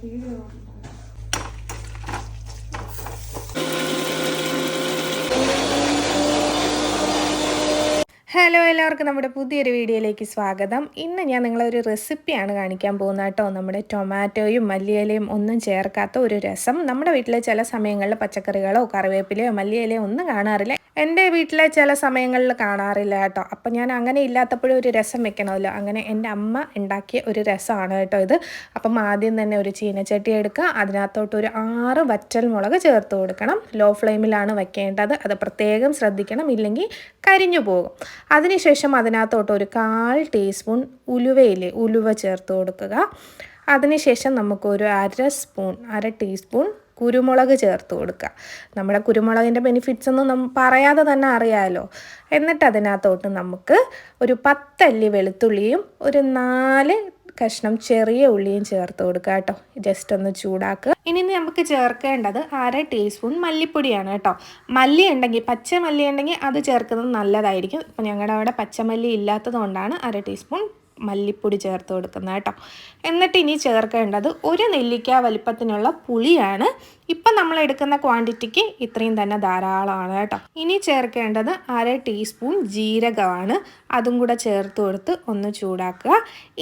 Video hello എല്ലാവർക്കും നമ്മുടെ പുതിയൊരു വീഡിയോയിലേക്ക് സ്വാഗതം. ഇന്ന് ഞാൻ നിങ്ങളൊരു റെസിപ്പിയാണ് കാണിക്കാൻ പോകുന്നത് കേട്ടോ. നമ്മുടെ ടൊമാറ്റോയും മല്ലിയിലയും ഒന്നും ചേർക്കാത്ത ഒരു രസം. നമ്മുടെ വീട്ടിലെ ചില സമയങ്ങളിൽ പച്ചക്കറികളോ കറിവേപ്പിലയോ മല്ലിയിലയോ ഒന്നും കാണാറില്ല. എന്റെ വീട്ടിലെ ചില സമയങ്ങളിൽ കാണാറില്ല കേട്ടോ. അപ്പം ഞാൻ അങ്ങനെ ഇല്ലാത്തപ്പോഴും ഒരു രസം വെക്കണമല്ലോ. അങ്ങനെ എന്റെ അമ്മ ഉണ്ടാക്കിയ ഒരു രസമാണ് കേട്ടോ ഇത്. അപ്പം ആദ്യം തന്നെ ഒരു ചീനച്ചട്ടി എടുക്കുക. അതിനകത്തോട്ട് ഒരു ആറ് വറ്റൽ മുളക് ചേർത്ത് കൊടുക്കണം. ലോ ഫ്ലെയിമിലാണ് വെക്കേണ്ടത്. അത് പ്രത്യേകം ശ്രദ്ധിക്കണം. ഇല്ലെങ്കിൽ കരിഞ്ഞു പോകും. അതിനുശേഷം അതിനകത്തോട്ട് ഒരു കാൽ ടീസ്പൂൺ ഉലുവയില്ലേ ഉലുവ ചേർത്ത് കൊടുക്കുക. അതിനുശേഷം നമുക്കൊരു അര സ്പൂൺ അര ടീസ്പൂൺ കുരുമുളക് ചേർത്ത് കൊടുക്കുക. നമ്മുടെ കുരുമുളകിന്റെ ബെനിഫിറ്റ്സ് ഒന്നും നമ്മൾ പറയാതെ തന്നെ അറിയാമല്ലോ എന്നിട്ട് അതിനകത്തോട്ട് നമുക്ക് ഒരു പത്തല്ലി വെളുത്തുള്ളിയും ഒരു നാല് കഷ്ണം ചെറിയ ഉള്ളിയും ചേർത്ത് കൊടുക്കുക കേട്ടോ. ജസ്റ്റ് ഒന്ന് ചൂടാക്കുക. ഇനി നമുക്ക് ചേർക്കേണ്ടത് അര ടീസ്പൂൺ മല്ലിപ്പൊടിയാണ് കേട്ടോ. മല്ലി ഉണ്ടെങ്കിൽ പച്ച മല്ലി ഉണ്ടെങ്കിൽ അത് ചേർക്കുന്നത് നല്ലതായിരിക്കും. ഇപ്പം ഞങ്ങളുടെ അവിടെ പച്ചമല്ലി ഇല്ലാത്തത് കൊണ്ടാണ് അര ടീസ്പൂൺ മല്ലിപ്പൊടി ചേർത്ത് കൊടുക്കുന്നത് കേട്ടോ. എന്നിട്ട് ഇനി ചേർക്കേണ്ടത് ഒരു നെല്ലിക്ക വലിപ്പത്തിനുള്ള പുളിയാണ്. ഇപ്പം നമ്മൾ എടുക്കുന്ന ക്വാണ്ടിറ്റിക്ക് ഇത്രയും തന്നെ ധാരാളമാണ് കേട്ടോ. ഇനി ചേർക്കേണ്ടത് അര ടീസ്പൂൺ ജീരകമാണ്. അതും കൂടെ ചേർത്ത് കൊടുത്ത് ഒന്ന് ചൂടാക്കുക.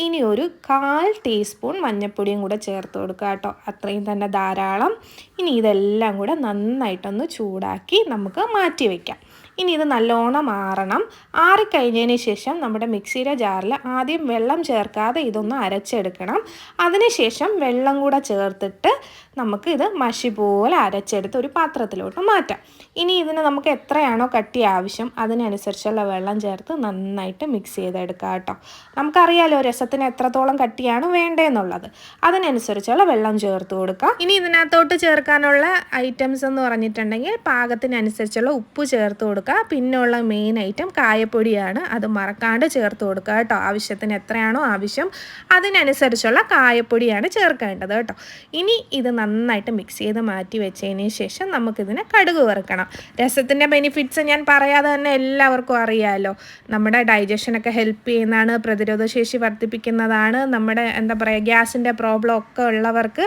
ഇനി ഒരു കാൽ ടീസ്പൂൺ മഞ്ഞൾപ്പൊടിയും കൂടെ ചേർത്ത് കൊടുക്കുക കേട്ടോ. അത്രയും തന്നെ ധാരാളം. ഇനി ഇതെല്ലാം കൂടെ നന്നായിട്ടൊന്ന് ചൂടാക്കി നമുക്ക് മാറ്റി വയ്ക്കാം ഇനി ഇത് നല്ലോണം മാറണം ആറിക്കഴിഞ്ഞതിന് ശേഷം നമ്മുടെ മിക്സിയുടെ ജാറിൽ ആദ്യം വെള്ളം ചേർക്കാതെ ഇതൊന്ന് അരച്ചെടുക്കണം. അതിനുശേഷം വെള്ളം കൂടെ ചേർത്തിട്ട് നമുക്ക് ഇത് മഷി പോലെ അരച്ചെടുത്ത് ഒരു പാത്രത്തിലോട്ട് മാറ്റാം. ഇനി ഇതിന് നമുക്ക് എത്രയാണോ കട്ടി ആവശ്യം അതിനനുസരിച്ചുള്ള വെള്ളം ചേർത്ത് നന്നായിട്ട് മിക്സ് ചെയ്തെടുക്കുക കേട്ടോ. നമുക്കറിയാലോ രസത്തിന് എത്രത്തോളം കട്ടിയാണ് വേണ്ടതെന്നുള്ളത് അതിനനുസരിച്ചുള്ള വെള്ളം ചേർത്ത് കൊടുക്കാം. ഇനി ഇതിനകത്തോട്ട് ചേർക്കാനുള്ള ഐറ്റംസ് എന്ന് പറഞ്ഞിട്ടുണ്ടെങ്കിൽ പാകത്തിനനുസരിച്ചുള്ള ഉപ്പ് ചേർത്ത് കൊടുക്കുക. പിന്നെയുള്ള മെയിൻ ഐറ്റം കായപ്പൊടിയാണ്. അത് മറക്കാണ്ട് ചേർത്ത് കൊടുക്കുക കേട്ടോ. ആവശ്യത്തിന് എത്രയാണോ ആവശ്യം അതിനനുസരിച്ചുള്ള കായപ്പൊടിയാണ് ചേർക്കേണ്ടത് കേട്ടോ. ഇനി ഇത് നന്നായിട്ട് മിക്സ് ചെയ്ത് മാറ്റി വെച്ചതിന് ശേഷം നമുക്കിതിനെ കടുക് വറുക്കണം. രസത്തിന്റെ ബെനിഫിറ്റ്സ് ഞാൻ പറയാതെ തന്നെ എല്ലാവർക്കും അറിയാമല്ലോ നമ്മുടെ ഡൈജഷനൊക്കെ ഹെൽപ്പ് ചെയ്യുന്നതാണ് പ്രതിരോധശേഷി വർദ്ധിപ്പിക്കുന്നതാണ്. നമ്മുടെ എന്താ പറയുക ഗ്യാസിന്റെ പ്രോബ്ലം ഒക്കെ ഉള്ളവർക്ക്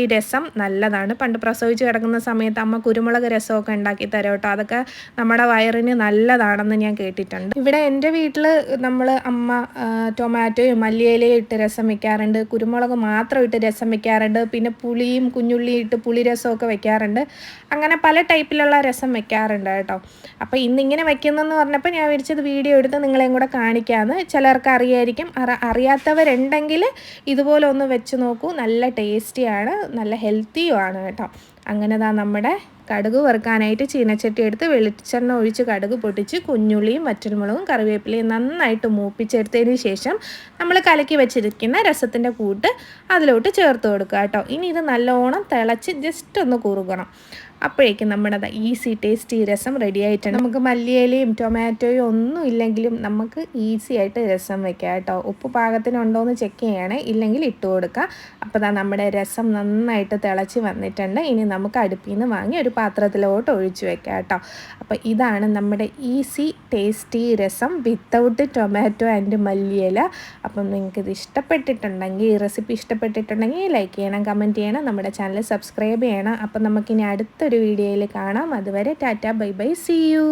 ഈ രസം നല്ലതാണ്. പണ്ട് പ്രസവിച്ച് കിടക്കുന്ന സമയത്ത് അമ്മ കുരുമുളക് രസമൊക്കെ ഉണ്ടാക്കി തരും കേട്ടോ. അതൊക്കെ നമ്മുടെ വയറിന് നല്ലതാണെന്ന് ഞാൻ കേട്ടിട്ടുണ്ട്. ഇവിടെ എന്റെ വീട്ടിൽ നമ്മൾ അമ്മ ടൊമാറ്റോയും മല്ലിയിലയും ഇട്ട് രസം വെക്കാറുണ്ട് കുരുമുളക് മാത്രം ഇട്ട് രസം വെക്കാറുണ്ട് പിന്നെ പുളിയും കുഞ്ഞുള്ളിയും ഇട്ട് പുളി രസമൊക്കെ വെക്കാറുണ്ട്. അങ്ങനെ പല ടൈപ്പിലുള്ള രസം വെക്കാറുണ്ട് കേട്ടോ. അപ്പോൾ ഇന്നിങ്ങനെ വെക്കുന്നതെന്ന് പറഞ്ഞപ്പോൾ ഞാൻ വിളിച്ചത് വീഡിയോ എടുത്ത് നിങ്ങളെയും കൂടെ കാണിക്കാമെന്ന് ചിലർക്ക് അറിയായിരിക്കും. അറ അറിയാത്തവരുണ്ടെങ്കിൽ ഇതുപോലെ ഒന്ന് വെച്ച് നോക്കൂ. നല്ല ടേസ്റ്റിയാണ്. നല്ല ഹെൽത്തിയുമാണ് കേട്ടോ. അങ്ങനെ ദാ നമ്മുടെ കടുക് വറുക്കാനായിട്ട് ചീനച്ചട്ടി എടുത്ത് വെളിച്ചെണ്ണ ഒഴിച്ച് കടുക് പൊട്ടിച്ച് കുഞ്ഞുള്ളിയും വറ്റൽമുളകും കറിവേപ്പിലയും നന്നായിട്ട് മൂപ്പിച്ചെടുത്തതിന് ശേഷം നമ്മൾ കലക്കി വെച്ചിരിക്കുന്ന രസത്തിന്റെ കൂട്ട് അതിലോട്ട് ചേർത്ത് കൊടുക്കുക കേട്ടോ. ഇനി ഇത് നല്ലോണം തിളച്ച് ജസ്റ്റ് ഒന്ന് കുറുകണം. അപ്പോഴേക്കും നമ്മുടെ ഈസി ടേസ്റ്റി രസം റെഡി ആയിട്ടുണ്ട്. നമുക്ക് മല്ലിയിലയും ടൊമാറ്റോയും ഒന്നും ഇല്ലെങ്കിലും നമുക്ക് ഈസി ആയിട്ട് രസം വെക്കാം കേട്ടോ. ഉപ്പ് പാകത്തിനുണ്ടോ എന്ന് ചെക്ക് ചെയ്യണേ. ഇല്ലെങ്കിൽ ഇട്ട് കൊടുക്കുക അപ്പോൾ ദാ നമ്മുടെ രസം നന്നായിട്ട് തിളച്ച് വന്നിട്ടുണ്ട്. ഇനി നമുക്ക് അടുപ്പിൽ നിന്ന് വാങ്ങി ഒരു പാത്രത്തിലോട്ട് ഒഴിച്ചു വെക്കാം കേട്ടോ. അപ്പോൾ ഇതാണ് നമ്മുടെ easy tasty rasam without tomato and മല്ലിയില. അപ്പം നിങ്ങൾക്ക് ഇത് ഇഷ്ടപ്പെട്ടിട്ടുണ്ടെങ്കിൽ ഈ റെസിപ്പി ഇഷ്ടപ്പെട്ടിട്ടുണ്ടെങ്കിൽ ലൈക്ക് ചെയ്യണം കമന്റ് ചെയ്യണം നമ്മുടെ ചാനൽ സബ്സ്ക്രൈബ് ചെയ്യണം. അപ്പം നമുക്കിനി അടുത്തൊരു വീഡിയോയിൽ കാണാം. അതുവരെ tata bye bye. See you